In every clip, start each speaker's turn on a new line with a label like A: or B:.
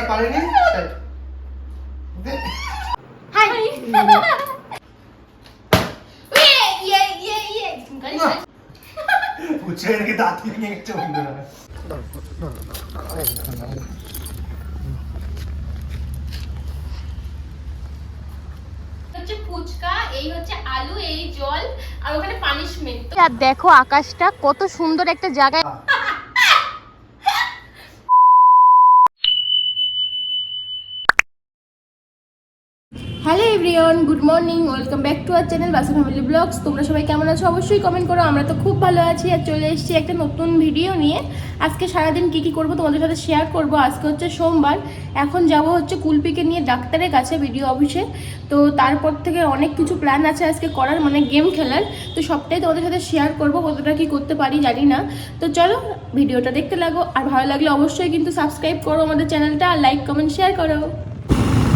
A: আর পারেনি? দাঁত গেছে বন্ধুরা
B: দেখো আকাশটা কত সুন্দর একটা জায়গায় everyone good morning welcome back to our channel বাসা ফ্যামিলি ব্লগস তোমরা সবাই কেমন আছো? অবশ্যই কমেন্ট করো, আমরা তো খুব ভালো আছি আর চলে এসেছি একটা নতুন ভিডিও নিয়ে। আজকে সারাদিন কি কি করব তোমাদের সাথে শেয়ার করব। আজকে হচ্ছে সোমবার, এখন যাব হচ্ছে কুলপিকে নিয়ে ডাক্তারের কাছে ভিডিও অফিসে তো তারপর থেকে অনেক কিছু প্ল্যান আছে আজকে করার মানে গেম খেলার। তো সবটাই তোমাদের সাথে শেয়ার করব, কতটা কি করতে পারি জানি না। তো চলো ভিডিওটা দেখতে লাগো। আর ভালো লাগলে অবশ্যই কিন্তু সাবস্ক্রাইব করো আমাদের চ্যানেলটা আর লাইক কমেন্ট শেয়ার করো।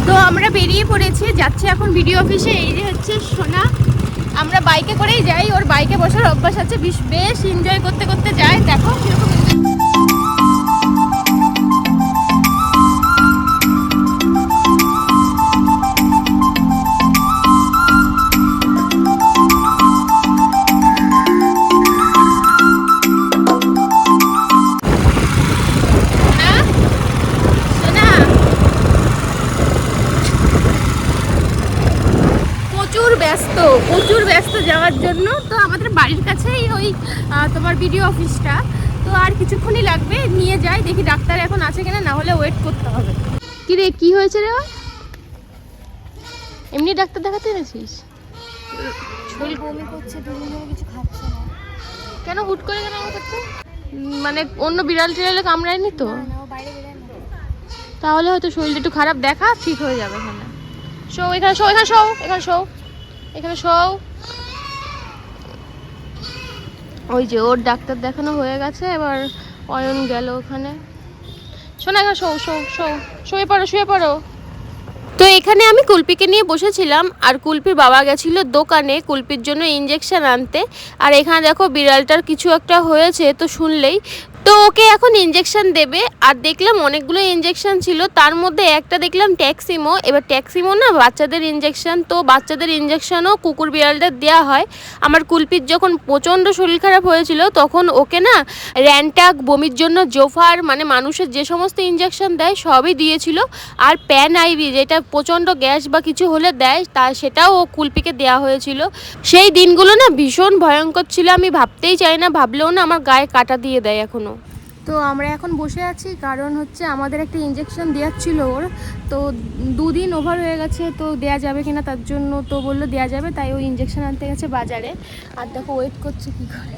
B: তো আমরা বেরিয়ে পড়েছি, যাচ্ছি এখন ভিডিও অফিসে এই যে হচ্ছে সোনা। আমরা বাইকে করেই যাই, ওর বাইকে বসার অভ্যাস আছে, বেশ বেশ এনজয় করতে করতে যাই দেখো কীরকম তোমার ভিডিও অফিসটা তো আর কিছুক্ষণই লাগবে নিয়ে যাই দেখি ডাক্তার এখন আছে কিনা না হলে ওয়েট করতে হবে। কি রে কি হয়েছে রে? এমনি ডাক্তার দেখাতে এনেছিস?
C: শরীর বমি করছে দুদিন ধরে কিছু খাচ্ছে না।
B: কেন হুট করে কেন করছে মানে অন্য বিড়াল টিড়ালে কামড়ায়নি তো? তাহলে হয়তো শরীরটা একটু খারাপ দেখা ঠিক হয়ে যাবে এখানে। শো এখানে শো এখানে শো এখানে শো এখানে শো ওই যে ওর ডাক্তার দেখানো হয়ে গেছে, এবার অয়ন গেল ওখানে। শোনা গা, শো শো শো, শুয়ে পড়ো শুয়ে পড়ো। তো এখানে আমি কুলপিকে নিয়ে বসেছিলাম, আর কুলপির বাবা গেছিল দোকানে কুলপির জন্য ইঞ্জেকশন আনতে। আর এখানে দেখো বিড়ালটার কিছু একটা হয়েছে, তো শুনলেই তো ওকে এখন ইঞ্জেকশন দেবে, আর দেখলাম অনেকগুলো ইঞ্জেকশন ছিল, তার মধ্যে একটা দেখলাম ট্যাক্সিমো এবার ট্যাক্সিমো না বাচ্চাদের ইঞ্জেকশন তো বাচ্চাদের ইঞ্জেকশনও কুকুর বিড়ালদের দেওয়া হয়। আমার কুলপির যখন প্রচণ্ড শরীর খারাপ হয়েছিল, তখন ওকে না র্যানটাক, বমির জন্য জোফার মানে মানুষের যে সমস্ত ইঞ্জেকশন দেয়, সবই দিয়েছিল। আর প্যান আইভি, যেটা প্রচণ্ড গ্যাস বা কিছু হলে দেয়, তা সেটাও ও কুলপিকে দেওয়া হয়েছিল। সেই দিনগুলো না ভীষণ ভয়ঙ্কর ছিল, আমি ভাবতেই চাই না, ভাবলেও না আমার গায়ে কাটা দিয়ে দেয় এখনও তো আমরা এখন বসে আছি, কারণ হচ্ছে আমাদের একটা ইঞ্জেকশন দেওয়ার ছিল ওর। তো দুদিন ওভার হয়ে গেছে, তো দেয়া যাবে কিনা তার জন্য তো বলল দেয়া যাবে, তাই ওই ইঞ্জেকশন আনতে গেছে বাজারে। আর দেখো ওয়েট করছে কি করে।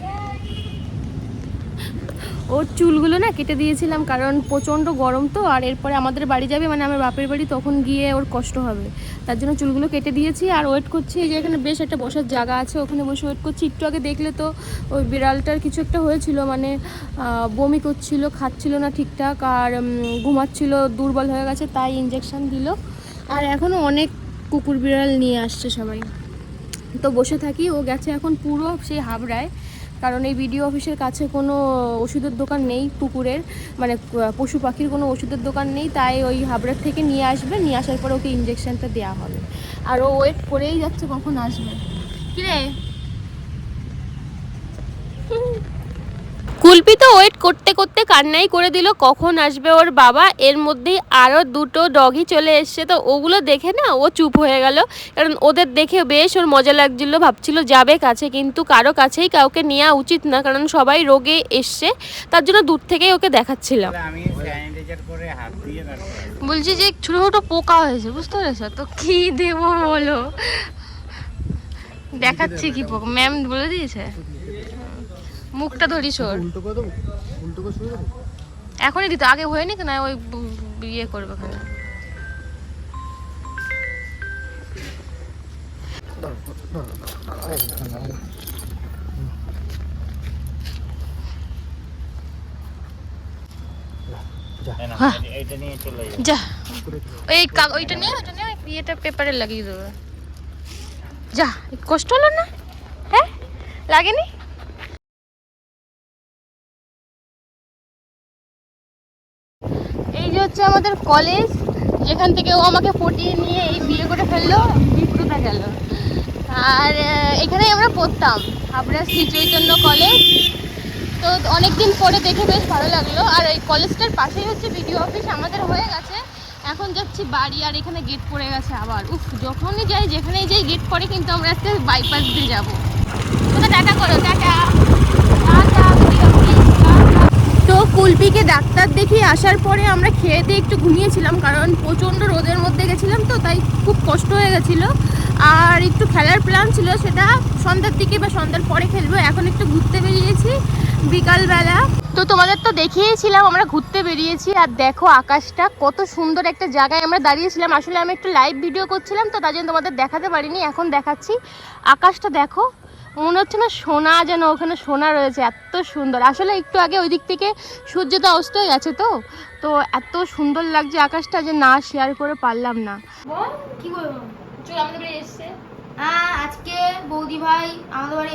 B: ওর চুলগুলো না কেটে দিয়েছিলাম কারণ প্রচণ্ড গরম তো, আর এরপরে আমাদের বাড়ি যাবে মানে আমার বাপের বাড়ি, তখন গিয়ে ওর কষ্ট হবে। তার জন্য চুলগুলো কেটে দিয়েছি আর ওয়েট করছি, এই যে এখানে বেশ একটা বসার জায়গা আছে, ওখানে বসে ওয়েট করছি। একটু আগে দেখলে তো ওই বিড়ালটার কিছু একটা হয়েছিল মানে বমি করছিল, খাচ্ছিল না ঠিকঠাক, আর ঘুমাচ্ছিল, দুর্বল হয়ে গেছে, তাই ইঞ্জেকশন দিল। আর এখনও অনেক কুকুর বিড়াল নিয়ে আসছে সবাই। তো বসে থাকি, ও গেছে এখন পুরো, সেই হাবড়ায়। কারণ এই বিডিও অফিসের কাছে কোনো ওষুধের দোকান নেই, কুকুরের মানে পশু পাখির কোনো ওষুধের দোকান নেই, তাই ওই হাবড়ার থেকে নিয়ে আসবে, নিয়ে আসার পর ওকে ইঞ্জেকশনটা দেওয়া হবে। আর ও ওয়েট করেই যাচ্ছে কখন আসবে। কিরে? কুলপি তো ওয়েট করতে করতে কান্নাই করে দিল কখন আসবে ওর বাবা? এর মধ্যেই আরও দুটো ডগই চলে এসছে তো ওগুলো দেখে না ও চুপ হয়ে গেল। কারণ ওদের দেখে বেশ ওর মজা লাগছিল ভাবছিল যাবে কাছে কিন্তু কারও কাছেই কাউকে নেওয়া উচিত না কারণ সবাই রোগে এসছে তার জন্য দূর থেকেই ওকে দেখাচ্ছিলাম।
D: আমি স্যানিটাইজার করে হাত দিয়ে তারপর
B: বলছি যে ছোটো ছোটো পোকা হয়েছে বুঝতে পেরেছ? তো কি দেবো বলো? দেখাচ্ছি কি পোকা? ম্যাম বলে দিয়েছে? মুখটা ধরিস ওর।
A: উল্টো করে দেবো? উল্টো করে শুয়ে দেবো?
B: এখনই দিতে আগে হয়নি না ওই ব- ব- ইয়ে করবে ওখানে। হ্যাঁ। যা। ওই ওইটা নিয়ে ওইটা নিয়ে ওই ইয়েটা পেপারে লাগিয়ে দেবে। যা কষ্ট হলো না? হ্যাঁ? লাগেনি? হচ্ছে আমাদের কলেজ, যেখান থেকে ও আমাকে পটিয়ে নিয়ে এই বিয়ে করে ফেলল বিপ্রতা গেল। আর এখানেই আমরা পড়তাম, হাবড়া শ্রী চৈতন্য কলেজ। তো অনেকদিন পরে দেখে বেশ ভালো লাগল। আর এই কলেজটার পাশেই হচ্ছে বিডিও অফিস, আমাদের হয়ে গেছে। এখন যাচ্ছি বাড়ি, আর এখানে গেট পড়ে গেছে আবার। উফ, যখনই যাই, যেখানেই যাই গেট পড়ে, কিন্তু আমরা আজকে বাইপাস দিয়ে যাব। টাটা করো, টাটা বিডিও অফিস, টাটা। তো কুলপিকে ডাক্তার দেখিয়ে আসার পরে আমরা খেয়ে দিয়ে একটু ঘুমিয়েছিলাম, কারণ প্রচণ্ড রোদের মধ্যে গেছিলাম তো, তাই খুব কষ্ট হয়ে গেছিল। আর একটু খেলার প্ল্যান ছিল, সেটা সন্ধ্যার দিকে বা সন্ধ্যার পরে খেলব। এখন একটু ঘুরতে বেরিয়েছি বিকালবেলা। তো তোমাদের তো দেখিয়েছিলাম, আমরা ঘুরতে বেরিয়েছি। আর দেখো আকাশটা, কত সুন্দর একটা জায়গায় আমরা দাঁড়িয়েছিলাম। আসলে আমি একটু লাইভ ভিডিও করছিলাম তো, তার জন্য তোমাদের দেখাতে পারিনি, এখন দেখাচ্ছি। আকাশটা দেখো মনে হচ্ছে না সোনা যেন ওখানে সোনা রয়েছে, এত সুন্দর। আসলে একটু আগে ওই দিক থেকে সূর্যটা অস্ত হয়ে গেছে তো তো এত সুন্দর লাগছে আকাশটা যে না শেয়ার করে পারলাম না।
C: কি বলব?
B: চল, আমাদের এসছে।
C: আজকে বৌদি ভাই আমাদের বাড়ি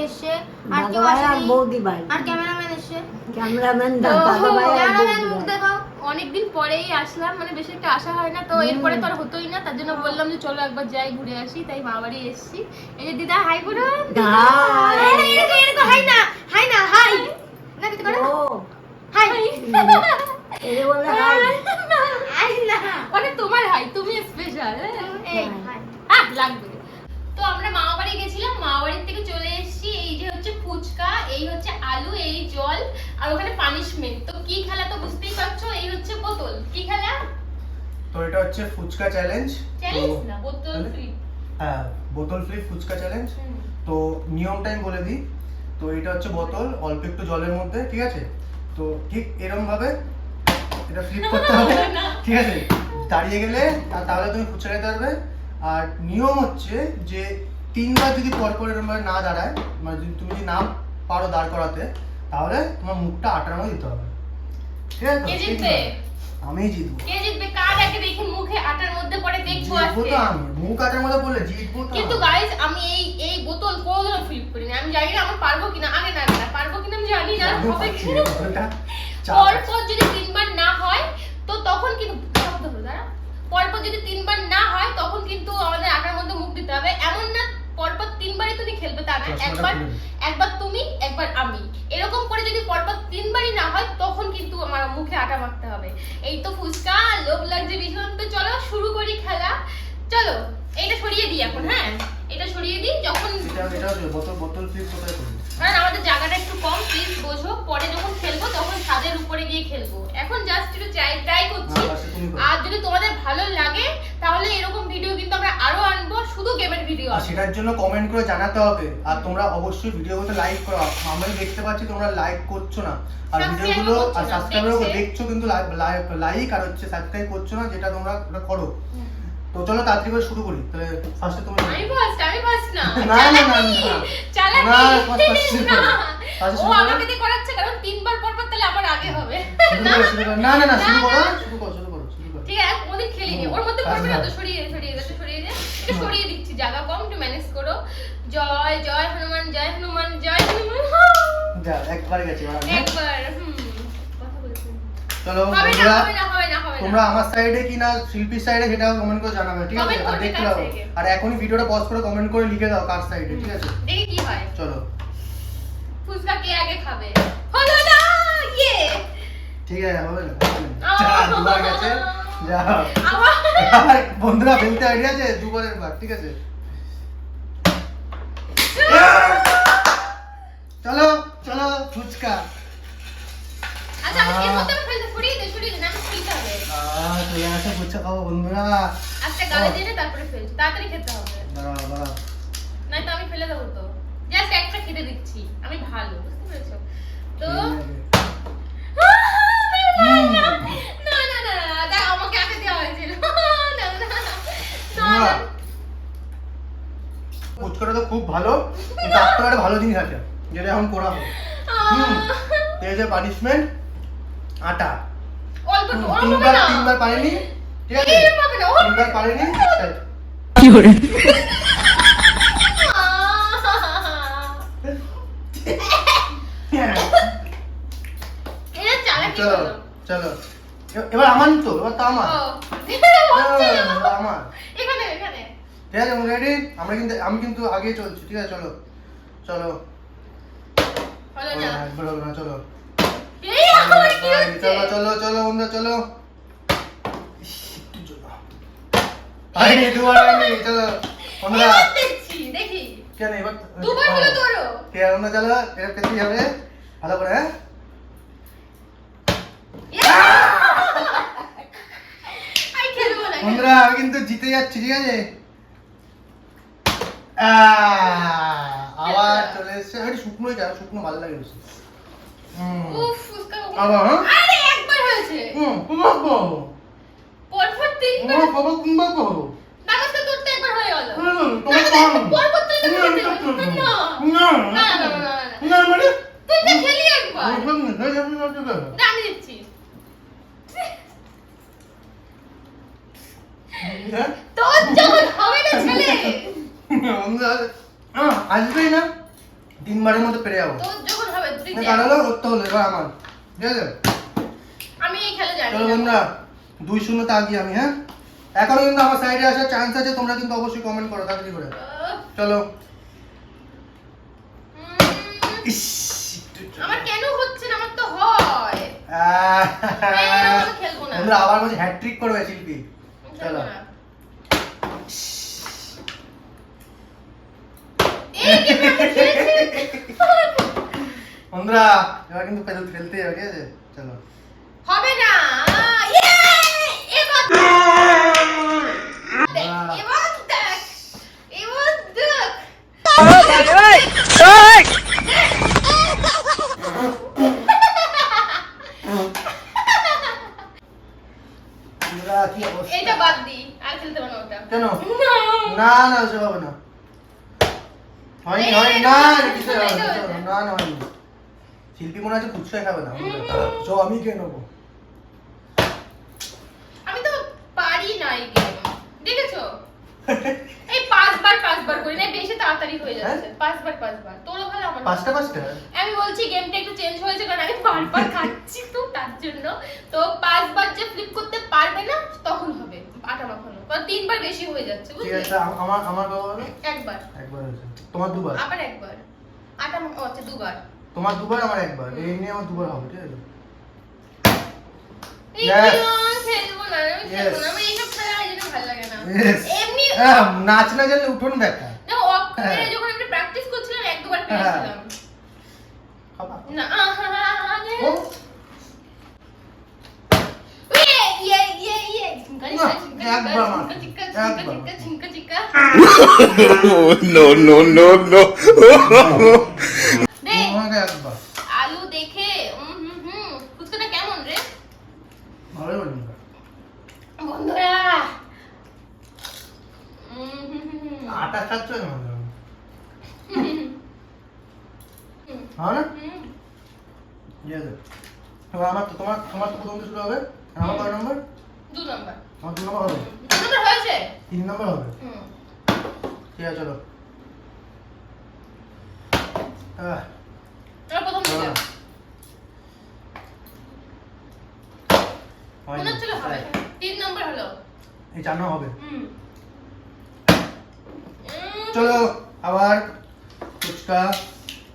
C: আর কেউ আসেনি।
E: বৌদি ভাই।
C: আর ক্যামেরাম্যান
E: ক্যামেরাম্যান
C: মুখ দেখাও।
B: অনেকদিন পরেই আসলাম মানে বেশি একটা আশা হয় না। তো এরপরে তো আর হতোই না তার জন্য বললাম যে চলো একবার যাই ঘুরে আসি। তাই মা বাড়ি এসেছি। এই যে দিদা হাই বলুন
E: হাই
C: না হাই না কিছু করো
E: ও
C: হাই
E: এরে বলে হাই
C: হাই না
B: মানে তোমার হাই তুমি স্পেশাল
C: এই হাই
B: হ্যাঁ লাগবে তো আমরা মামা বাড়ি গেছিলাম মামা বাড়ির থেকে চলে এসেছি এই যে হচ্ছে ফুচকা এই হচ্ছে আলু এই জল আর ওখানে পানিশমেন্ট তো কি খেলা তো বুঝতেই পারছ এই হচ্ছে বোতল কি খেলা
A: তো এটা হচ্ছে ফুচকা চ্যালেঞ্জ
B: চ্যালেঞ্জ বোতল ফ্রি
A: হ্যাঁ বোতল ফ্রি ফুচকা চ্যালেঞ্জ তো নিয়মটা আমি বলে দিই। তো এটা হচ্ছে বোতল অল্প একটু জলের মধ্যে ঠিক আছে? তো ঠিক এরকম ভাবে এটা ফ্লিপ করতে হবে ঠিক আছে? দাঁড়িয়ে গেলে আর তাহলে তুমি ফুচকা খেতে পারবে। আর নিয়ম হচ্ছে যে তিনবার যদি পরপর এরকম ভাবে না দাঁড়ায় মানে যদি তুমি যদি না পারো দাঁড় করাতে তাহলে তোমার মুখটা আটানো দিতে হবে। ঠিক আছে
B: কে জিতবে? কে জিতবে? কার আগে দেখি মুখে আটার মধ্যে পড়ে দেখব আজকে?
A: তো আমি। মুখ আটার মধ্যে বললে জিতবো তো
B: কিন্তু
A: আমি।
B: গাইজ আমি এই এই বোতল কোনোদিনও ফ্লিপ করিনি। আমি জানি না আমার পারব কিনা আগে না না। পারব কিনা আমি জানি না। হবে কিনা?
A: না,
B: পর পর যদি তিনবার না হয় তো তখন কিন্তু শব্দ হলো দাঁড়া। পরপর যদি তিনবার না হয় তখন কিন্তু আমাদের আটার মধ্যে মুখ দিতে হবে। এমন না পরপর তিনবারই তুমি খেলবে তা না। একবার একবার তুমি একবার আমি। এরকম করে যদি পরপর তিনবারই না হয় তখন কিন্তু আমার মুখে আটা মারতে হবে। এই তো ফুচকা লোভ লাগছে ভীষণ। তো চলো শুরু করি খেলা। চলো এইটা সরিয়ে দিই এখন হ্যাঁ এটা সরিয়ে দিই যখন
A: এটা এটা বোতল বোতল ফ্লিপ কোথায় করবি
B: কারণ আমাদের জায়গাটা একটু কম প্লিজ বোঝো। পরে যখন খেলব তখন ছাদের উপরে গিয়ে খেলব। এখন জাস্ট একটু ট্রাই ট্রাই করছি।
A: না, পাশে তুমি করো।
B: আর যদি তোমাদের ভালো লাগে তাহলে এরকম ভিডিও কিন্তু আমরা আরও আনব শুধু গেমের ভিডিও
A: আর সেটার জন্য কমেন্ট করে জানাতে হবে। আর তোমরা অবশ্যই ভিডিওগুলো লাইক করো। আমি দেখতে পাচ্ছি তোমরা লাইক করছ না। আর ভিডিওগুলো আর
B: না, দেখছ?
A: কিন্তু লাইক আর হচ্ছে সাবস্ক্রাইব করছ না যেটা তোমরা করো। তো চলো তাড়াতাড়ি করে শুরু করি। তাহলে ফার্স্টে তুমি
B: আমি ফার্স্ট আমি ফার্স্ট না।
A: না, না, না,
B: চালাকি,
A: না।
B: চালাকি।
A: না।
B: না। ও আমাকে দিয়ে করাচ্ছে কারণ তিনবার পর পর তাহলে আমার আগে হবে।
A: না না না শুরু করো শুরু করো শুরু করো শুরু করো।
B: ঠিক আছে ওদের খেলিনি ওর মধ্যে পড়বে না তো সরিয়ে সরিয়ে দে, সরিয়ে দে। একটু সরিয়ে দিচ্ছি জায়গা কম একটু ম্যানেজ করো। জয় জয় হনুমান জয় হনুমান জয় হনুমান।
A: যা একবার গেছে
B: একবার হুম।
A: চলো বন্ধুরা তোমরা আমার সাইডে কি না শিল্পীর সাইডে সেটা কমেন্ট করে জানাবে ঠিক আছে? আর দেখতে পাবো আর এখনই ভিডিওটা পজ করে কমেন্ট করে লিখে দাও কার সাইডে ঠিক আছে?
B: দেখি কি হয়।
A: চলো।
B: ফুচকা কে আগে খাবে? হলো না! ইয়ে!
A: ঠিক আছে হবে না! দুবার গেছে। যা। বন্ধুরা ফেলতে আইডিয়া আছে? দুবারের বার ঠিক আছে? চলো চলো ফুচকা
B: আচ্ছা আমি এর মধ্যে আমি ফেলতে সরিয়ে দে সরিয়ে দে না আমি ফেলতে হবে
A: আহ চলে ফুচকা খাব বন্ধুরা।
B: আচ্ছা গালে দিয়ে তারপরে ফেলছি। তাড়াতাড়ি খেতে হবে।
A: দাঁড়াও দাঁড়াও।
B: নয়তো আমি ফেলে দেবো তো। জাস্ট একটা খেতে দিচ্ছি। আমি ভালো বুঝতে পেরেছ? তো না না না না না আমাকে আগে দেওয়া হয়েছিল। না না না না
A: ফুচকাটা তো খুব ভালো। একটা ভালো জিনিস আছে যেটা এখন করা হবে হুম এই যে পানিশমেন্ট আটা
B: অল্প
A: হুম,
B: তো অল্প
A: তিনবার তিনবার পারেনি? ঠিক আছে?
B: এই পাবে না, অল্প।
A: তিনবার পারেনি? তাই।
B: এটা
A: চলো চলো। এবার আমার তো এবার তো আমার। ঠিক আছে রেডি আমরা কিন্তু আমি কিন্তু আগেই চলছি ঠিক আছে চলো। চলো। না চলো।
B: এই আমার কি হচ্ছে?
A: চলো চলো চলো বন্ধু চলো। ইস, একটু চলো। হয়নি দুবার হয়নি চলো বন্ধুরা।
B: দেখি।
A: কেন এবার
B: দুবার হলো তোরও
A: ঠিক আছে চলো এটা পেতেই হবে ভালো করে হ্যাঁ? বন্ধুরা আমি কিন্তু জিতে যাচ্ছি ঠিক আছে? আবার চলে এসছে। আমি শুকনোই যা শুকনো ভালো লাগে বেশি।
B: ফুসকা? আরে একবার হয়েছে
A: হুম, তোমার করো।
B: পরপর তিনবার
A: তোমার বাবা
B: একবার হয়ে গেল
A: তোমার করো।
B: পরপর তিনবার
A: না,
B: না
A: না,
B: না না না না
A: না, মানে?
B: তুই তো খেলি একবার
A: হুম, হুম, যাবে, যাবে।
B: না, আমি দিচ্ছি? তোর যখন হবে না ছেলে
A: আসবেই না তিনবারের মধ্যে পেরে যাব
B: তোর যখন হবে তুই।
A: কার করতে হলো এবার আমার ঠিক আছে?
B: আমি এই খেলা জানি
A: চলো বন্ধুরা দুই শূন্য তা আগে আমি হ্যাঁ? এখনও কিন্তু আমার সাইডে আসার চান্স আছে তোমরা কিন্তু অবশ্যই কমেন্ট করো তাড়াতাড়ি করে। চলো। ইস,
B: আমার কেন হচ্ছে না? আমার তো হয়।
A: আহ,
B: আমি খেলব না।
A: বন্ধুরা আবার বলছি হ্যাট্রিক করবে শিল্পী। চলো।
B: খেলব না। এই কিন্তু আমি খেলেছি।
A: বন্ধুরা এবার কিন্তু পেদল খেলতে হবে ঠিক আছে? চলো।
B: হবে না। ইয়ে! বাদ দি আর খেলতে পারব না ওটা।
A: কেন?
B: না।
A: না ওসব হবে না। হয়নি হয়নি। না, না না হয়নি। শিল্পী মনে আছে ফুচকাই খাবে না চ আমি খেয়ে নেব।
B: আমি তো পারি না এই গেম দেখেছ? এই পাঁচবার পাঁচবার করি না বেশি তাড়াতাড়ি হয়ে যাচ্ছে। পাঁচবার পাঁচবার। তোরও ভালো আমার
A: পাঁচটা পাঁচটা?
B: আমি বলছি গেমটা একটু চেঞ্জ হয়েছে কারণ আমি বারবার খাচ্ছি তো তার জন্য। তো পাঁচবার যে ফ্লিপ করতে পারবে না তখন হবে। আটা মাখানো। কারণ তিনবার বেশি হয়ে যাচ্ছে
A: ঠিক
B: বুঝলি?
A: আছে আমার আমার বাবা
B: একবার।
A: একবার হয়েছে। তোমার দুবার?
B: আবার একবার। আটা মাখা ও আচ্ছা দুবার।
A: তোমার দুবার আমার একবার এই নিয়ে আমার দুবার হবে ঠিক আছে
B: এই
A: Yes.
B: না, খেলবো না আমি খেলবো না
A: Yes.
B: আমার এইসব খেলা এই জন্য ভালো লাগে না
A: Yes.
B: এমনি
A: আহ, নাচ না জানলে উঠোন দেখা
B: না অফ
A: হ্যাঁ।
B: করে যখন আমি প্র্যাকটিস করছিলাম এক দুবার
A: হ্যাঁ।
B: পেরেছিলাম
A: খাবা
B: না আহা
A: ও
B: ইয়ে ইয়ে ইয়ে ইয়ে ঝিঙ্কা
A: না,
B: ঝিঙ্কা
A: একবার মার।
B: ঝিঙ্কা ঝিঙ্কা
A: একবার।
B: ঝিঙ্কা ঝিঙ্কা ঝিঙ্কা
F: no, no, no, no.
A: তোমাকে একবার।
B: আলু দেখে হুম হুম ফুচকাটা কেমন রে?
A: ভালোই বলি
B: বন্ধুরা।
A: আটা খাচ্ছ
B: হুম,
A: হ্যাঁ না? ঠিক আছে। আমার তো তোমার তোমার তো প্রথম শুরু হবে। আমার কয় নম্বর?
B: দু নম্বর।
A: আমার দু নম্বর হবে?
B: দু নম্বর হয়েছে?
A: তিন নম্বর হবে? ঠিক আছে চলো। আহ,
B: এবার প্রথম থেকে
A: চলো। হয়নি।
B: মনে হচ্ছিল হবে তিন নম্বর হলো।
A: এই চার হবে। চলো আবার ফুচকা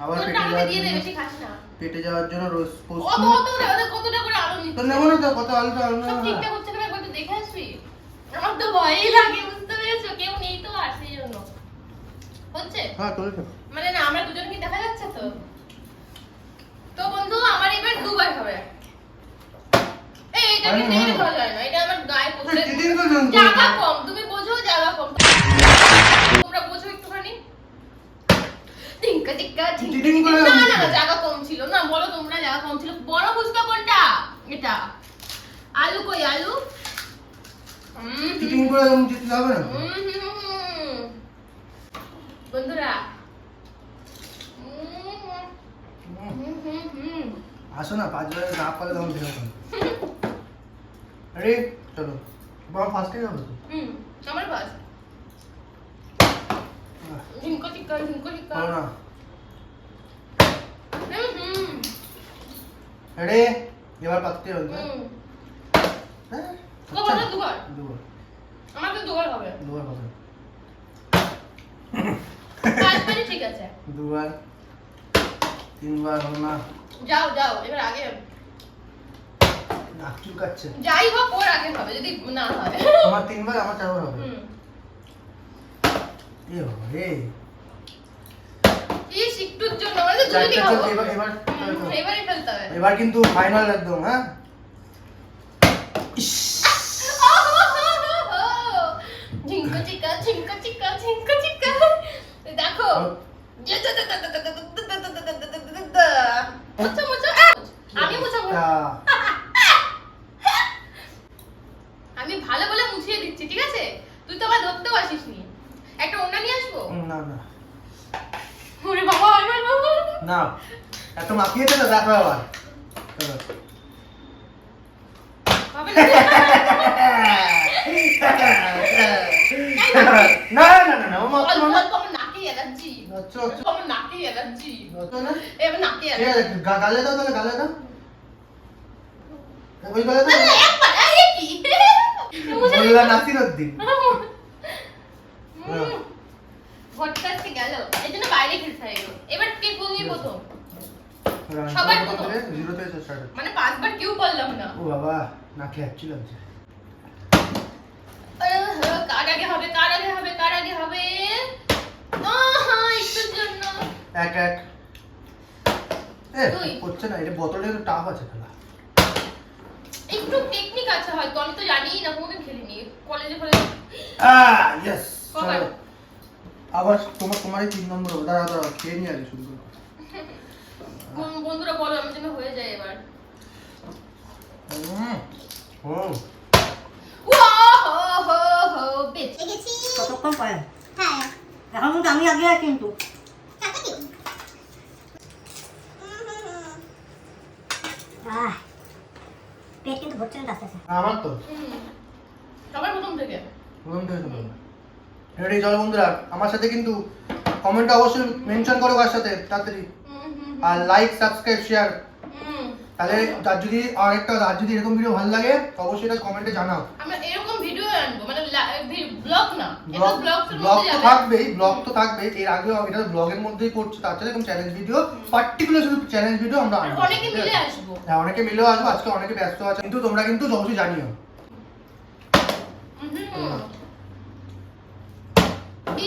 A: আবার পেটে যাওয়ার জন্য। পেটে যাওয়ার রোজ
B: ওদের কতটা করে আলু
A: তো
B: নিচ্ছে
A: নেব না তো কত আলু আলু
B: সব ঠিকঠাক হচ্ছে কিনা একবার দেখে আসবি। আমার তো ভয়ই লাগে বুঝতে পেরেছ? কেউ নেই তো আর সেই জন্য। হচ্ছে?
A: হ্যাঁ চলছে
B: মানে না আমরা দুজন কি দেখা যাচ্ছে তো? তো বন্ধু আমার এবার দুবার হবে। এই এটা কিন্তু
A: না।
B: এটা ধরা না এটা আমার গায়ে পড়ছে।
A: এই চিটিং করছেন তো।
B: জায়গা কম তুমি বোঝো জায়গা কম। তোমরা বোঝো একটুখানি। টিঙ্কা টিক্কা
A: Cheating
B: না না জায়গা কম ছিল। না বলো তোমরা জায়গা কম ছিল। বড় ফুচকা কোনটা? এটা। আলু কই আলু?
A: চিটিং করে হবে না।
B: বন্ধুরা হুম,
A: হুম।
B: হুম, হুম, হুম।
A: আসো না পাঁচ বছর না পারলে তখন দেখে ফোন আরে চলো। বাবা ফার্স্টে যাব তো?
B: হুম, আমার বাস
A: আহ,
B: ঝিঙ্কো টিক্কা ঝিঙ্কো টিক্কা
A: না।
B: হুম
A: এবার পাততে হবে। হ্যাঁ
B: দুবার
A: দুবার।
B: আমার তো দুবার হবে।
A: দুবার হবে।
B: পাঁচবারই ঠিক আছে।
A: দুবার তিনবার হলো না।
B: যাও যাও এবার আগে
A: নাক চুলকাচ্ছে
B: যাই হোক ওর আগে হবে যদি না হয়
A: আমার তিনবার আমার চারবার হবে
B: হুম
A: এ বাবা রে
B: ইস একটুর জন্য মানে তো জলদি
A: চারটে
B: খাব
A: চলছে, এবার এবার
B: হুম, এবারই ফেলতে হবে
A: এবার কিন্তু ফাইনাল একদম হ্যাঁ ইস,
B: ঝিঙ্কা চিকা ঝিঙ্কা চিকা ঝিঙ্কা চিকা দেখো মুছো মুছো আমি মুছাবো আমি ভালো বলে মুছিয়ে দিচ্ছি ঠিক আছে? তুই তো আবার ধরতেও আসিসনি। একটা ওন্না নিয়ে আসব?
A: না না।
B: ওরে বাবা এবার বাবা।
A: না এত মাখিয়েছে তো দেখো আবার।
B: হবে না।
A: না না না না ও মাখছো
B: অল্প
A: না
B: অল্প আমার নাকে অ্যালার্জি। অ্যালার্জি এবার নাকে অ্যালার্জি।
A: গালে দাও তাহলে গালে দাও। ওই গালে দাও।
B: একবার এই কি?
A: নাসিরউদ্দিন।
B: গেল। এই জন্য বাইরে খেলতে হয় এবার কে বললি প্রথম? সবার প্রথম।
A: জিরো থেকে স্টার্ট
B: মানে পাঁচবার কেউ বললাম না।
A: ও বাবা নাকে হ্যাপচি লাগছে
B: কার আগে হবে কার আগে হবে কার আগে হবে?
A: এক এক। এ হচ্ছে না এটা বোতলটা একটু টাফ আছে খেলা
B: একটু টেকনিক আছে হয়তো আমি তো জানিই না কোনোদিন খেলিনি কলেজে কলেজে
A: আহ ইয়েস আবার তোমার তোমারই তিন নম্বর হবে। দাঁড়া দাঁড়া খেয়ে নিয়ে আগে শুরু করো?
B: বন্ধুরা বলো আমার জন্য হয়ে যায় এবার।
A: হুম
B: ওয়াও হো হো বেচ
E: কতক্ষণ পরে? হ্যাঁ। এখন কিন্তু আমি আগে কিন্তু। পেট কিন্তু ভরছে না আস্তে আস্তে
A: আমার তো।
B: সবার প্রথম থেকে।
A: প্রথম থেকে রেডি চলো বন্ধুরা আমার সাথে কিন্তু কমেন্টে অবশ্যই মেনশন করো কার সাথে তাড়াতাড়ি।
B: হুম, হুম,
A: আর লাইক সাবস্ক্রাইব শেয়ার তাহলে তার যদি আর একটা যদি এরকম ভিডিও ভালো লাগে অবশ্যই এটা কমেন্টে জানাও
B: আমরা এরকম ভিডিও আনব মানে ব্লগ না। এটা
A: ব্লগ ব্লগ তো থাকবেই ব্লগ তো থাকবেই। এর আগেও এটা ব্লগের মধ্যেই করছে তাছাড়া এরকম চ্যালেঞ্জ ভিডিও পার্টিকুলার শুধু চ্যালেঞ্জ ভিডিও আমরা আনব।
B: অনেকে মিলে আসব।
A: হ্যাঁ অনেকে মিলেও আসব আজকে অনেকে ব্যস্ত আছে কিন্তু তোমরা কিন্তু অবশ্যই জানিও।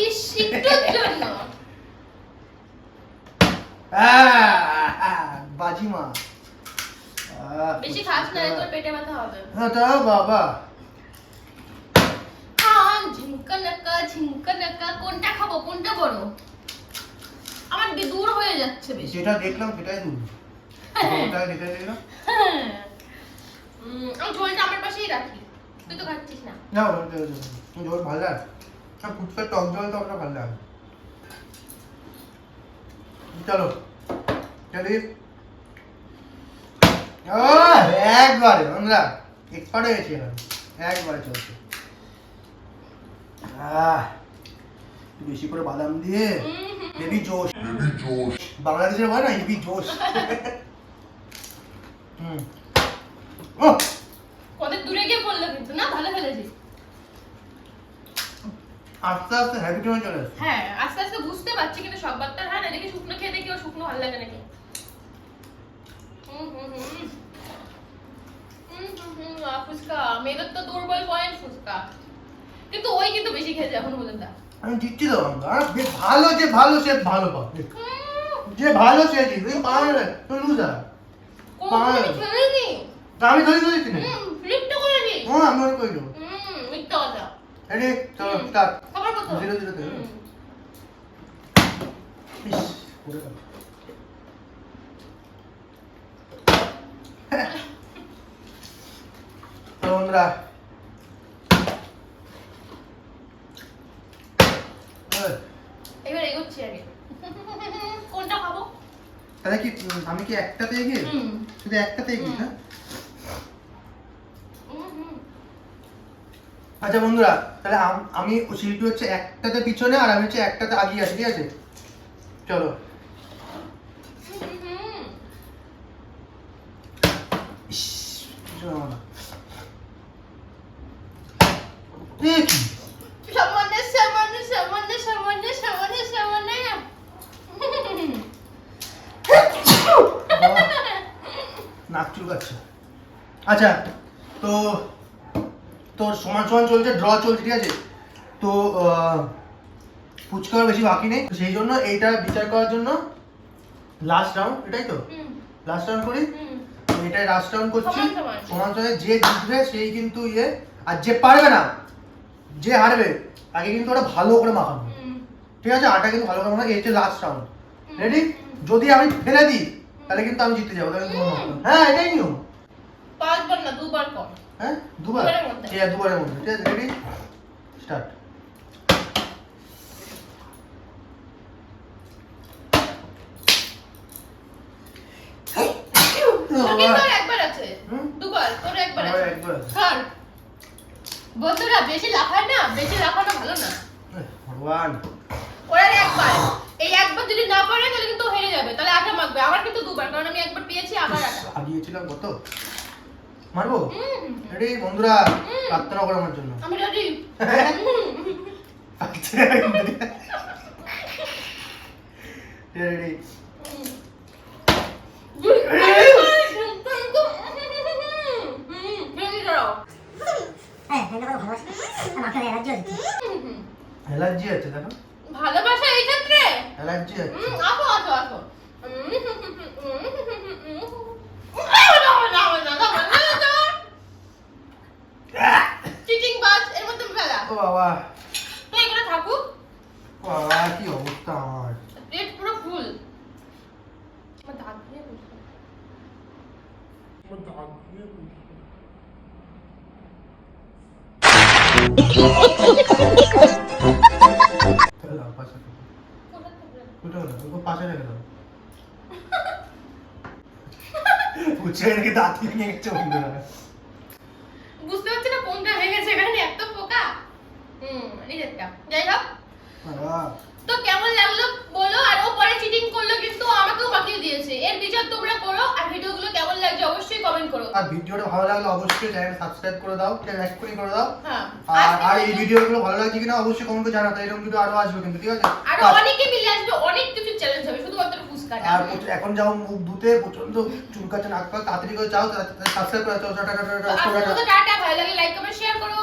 B: ইস একটুর জন্য।
A: বাজিমা।
B: বেশি খাস না তোর পেটে ব্যথা হবে।
A: হ্যাঁ তা বাবা।
B: নাকা ঝিঙ্কা নাকা কোনটা খাব কোনটা বড় আমার দূর হয়ে যাচ্ছে বেশি।
A: যেটা দেখলাম সেটাই দূর। ওটা দেখে দেখলাম
B: আমি ঝোলটা আমার পাশেই রাখি। তুই তো খাচ্ছিস না।
A: না। জল ভালো লাগে। আর ফুচকার টক জল তো আমরা ভালো লাগে। চলো। চলি একবারে বন্ধুরা এক্সপার্ট হয়ে এবার একবারে চলছে। বেশি করে বাদাম দিয়ে
B: উম, হুম।
A: হেভি জোশ। বাংলাদেশের হয় না হেভি জোশ। হুম। ও!
B: অনেক দূরে গিয়ে পড়ল কিন্তু না? ভালো ফেলেছিস
A: আস্তে আস্তে হ্যাবিট হয়ে চলে
B: হ্যাঁ আস্তে আস্তে বুঝতে পারছি কিন্তু সববার তো আর হয় না দেখি শুকনো খেয়ে দেখি ও শুকনো ভালো লাগে নাকি। হুম, হুম, হুম। হুম, হুম, হুম, ফুচকা। মেয়েদের তো দুর্বল পয়েন্ট ফুচকা। কিন্তু ওই কিন্তু বেশি খেয়েছে এখন পর্যন্ত।
A: আমি দিচ্ছি তো যে ভালো যে ভালো সে ভালো পাবে যে ভালো সে জিত। তুই পাবে না তুই লুজার
B: কোনো
A: পাগল।
B: আমি
A: ধরে ধরেছি না
B: ফ্লিপটা করেছি।
A: হ্যাঁ আমি ওই কইলো।
B: মিথ্যা কথা।
A: রেডি চলো স্টার্ট
B: খবর কত?
A: জিরো জিরোতে।
B: হুম।
A: ইস করে তো বন্ধুরা ওই,
B: এবার আগে। কোনটা খাব?
A: তাহলে কি আমি কি একটাতে এগিয়ে শুধু একটাতে এগিয়ে
B: হুম।
A: আচ্ছা বন্ধুরা তাহলে আমি ও শিল্পী হচ্ছে একটাতে পিছনে আর আমি হচ্ছে একটাতে আগিয়ে আছি ঠিক আছে? চলো।
B: হুম, হুম।
A: ইস, পিছনে আমার না। এ কি
B: সামান্য সামান্য সামান্য সামান্য সামান্য সামান্য
A: বাবা, নাক চুলকাচ্ছে আচ্ছা তো তোর সমান সমান চলছে ড্র চলছে ঠিক আছে? তো ফুচকার বেশি বাকি নেই। সেই জন্য এইটা বিচার করার জন্য লাস্ট রাউন্ড এটাই তো? লাস্ট রাউন্ড করি? এটাই লাস্ট রাউন্ড করছি।
B: সমান সমান।
A: যে জিতবে সেই কিন্তু ইয়ে আর যে পারবে না যে হারবে তাকে কিন্তু ওটা ভালো করে মাখানো ঠিক আছে? আটা কিন্তু ভালো করে মাখানো এই হচ্ছে লাস্ট রাউন্ড রেডি যদি আমি ফেলে দিই তাহলে কিন্তু আমি জিতে যাব তাহলে। হ্যাঁ এটাই নিয়ম।
B: পাঁচবার না দুবার কর।
A: হ্যাঁ? দুবার? ঠিক আছে দুবারের মধ্যে। ঠিক আছে রেডি স্টার্ট
B: কিন্তু আর একবার আছে।
A: হুম?
B: দুবার তোর একবার
A: আমার
B: আছে।
A: একবার আছে।
B: কর বন্ধুরা বেশি লাফায় না বেশি লাফানো ভালো না।
A: ভগবান।
B: ওরা একবার এই একবার যদি না পারে তাহলে কিন্তু হেরে যাবে। তাহলে আটা মাখবে। আমার কিন্তু দুবার কারণ আমি একবার পেয়েছি আবার আটা
A: হারিয়েছিলাম কত? মারবো? রেডি বন্ধুরা প্রার্থনা করো আমার জন্য।
B: আমি রেডি।
A: অ্যালার্জি আছে। দেখো।
B: ভালোবাসা এই ক্ষেত্রে?
A: অ্যালার্জি আছে। না। ওকে পাশে রেখে দাও উচ্ছে রেখে দাঁত ভেঙে গেছে বন্ধুরা
B: বুঝতে পারছি না কোনটা ভেঙেছে এখানে এত পোকা? হুম যাই হোক। তো কেমন লাগল বলো? আর ও পরে চিটিং করল কিন্তু আমাকেও বাকিয়ে দিয়েছে। এর বিচার তোমরা করো আর ভিডিওগুলো কেমন লাগছে অবশ্যই কমেন্ট করো।
A: আর ভিডিওটা ভালো লাগলে অবশ্যই চ্যানেল সাবস্ক্রাইব করে দাও লাইক করে করে দাও।
B: হ্যাঁ।
A: আর আর এই ভিডিওগুলো ভালো লাগছে কিনা অবশ্যই কমেন্ট করে জানাতে এরকম ভিডিও আরও আসবে কিন্তু ঠিক আছে?
B: আর- অনেকে মিলে আসবে অনেক কিছু চ্যালেঞ্জ হবে শুধুমাত্র ফুচকাটা।
A: আর এখন যাও মুখ ধুতে প্রচণ্ড চুলকাচ্ছে নাক পা তাড়াতাড়ি করে যাও সাবস্ক্রাইব করে দাও tata
B: tata
A: tata
B: tata tata. ভালো লাগে লাইক কমেন্ট শেয়ার করো